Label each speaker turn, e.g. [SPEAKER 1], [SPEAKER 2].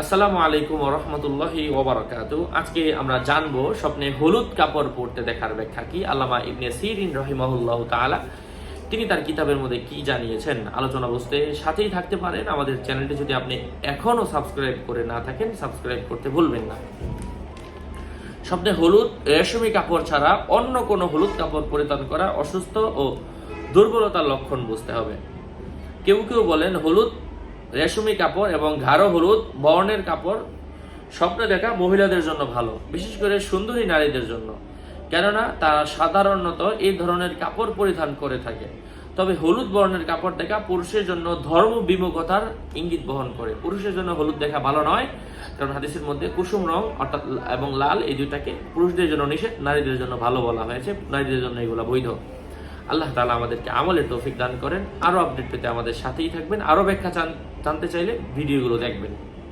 [SPEAKER 1] আসসালামু আলাইকুম রহমতুল্লাহি ওবরাকাতু আজকে আমরা জানব স্বপ্নে হলুদ কাপড় পরতে দেখার ব্যাখ্যা কি? আল্লামা ইবনে সিরিন রহিমাহুল্লাহ তাআলা, তিনি তার কিতাবের মধ্যে কি জানিয়েছেন? আলোচনা বুঝতে সাথেই থাকতে পারেন। আমাদের চ্যানেলটি যদি আপনি এখনও সাবস্ক্রাইব করে না থাকেন, সাবস্ক্রাইব করতে ভুলবেন না। স্বপ্নে হলুদ, রেশমি কাপড় ছাড়া অন্য কোনো হলুদ কাপড় পরিধান করা অসুস্থ ও দুর্বলতার লক্ষণ বুঝতে হবে। কেউ কেউ বলেন হলুদ রেশমি কাপড় এবং গাঢ় হলুদ, বর্ণের কাপড়, স্বপ্নে দেখা মহিলাদের জন্য ভালো, বিশেষ করে সুন্দরী নারীদের জন্য। কেননা, তারা সাধারণত এই ধরনের কাপড় পরিধান করে থাকে। তবে হলুদ বর্ণের কাপড় দেখা পুরুষের জন্য ধর্ম বিমুখতার ইঙ্গিত বহন করে। পুরুষের জন্য হলুদ দেখা ভালো নয়, কারণ হাদিসের মধ্যে কুসুম রং অর্থাৎ এবং লাল এই দুইটাকে পুরুষদের জন্য নিষেধ, নারীদের জন্য ভালো বলা হয়েছে, নারীদের জন্য এগুলো বৈধ। আল্লাহ তালা আমাদেরকে আমলের তৌফিক দান করেন। আরও আপডেট পেতে আমাদের সাথেই থাকবেন। আরও ব্যাখ্যা জান- জানতে চাইলে ভিডিওগুলো দেখবেন।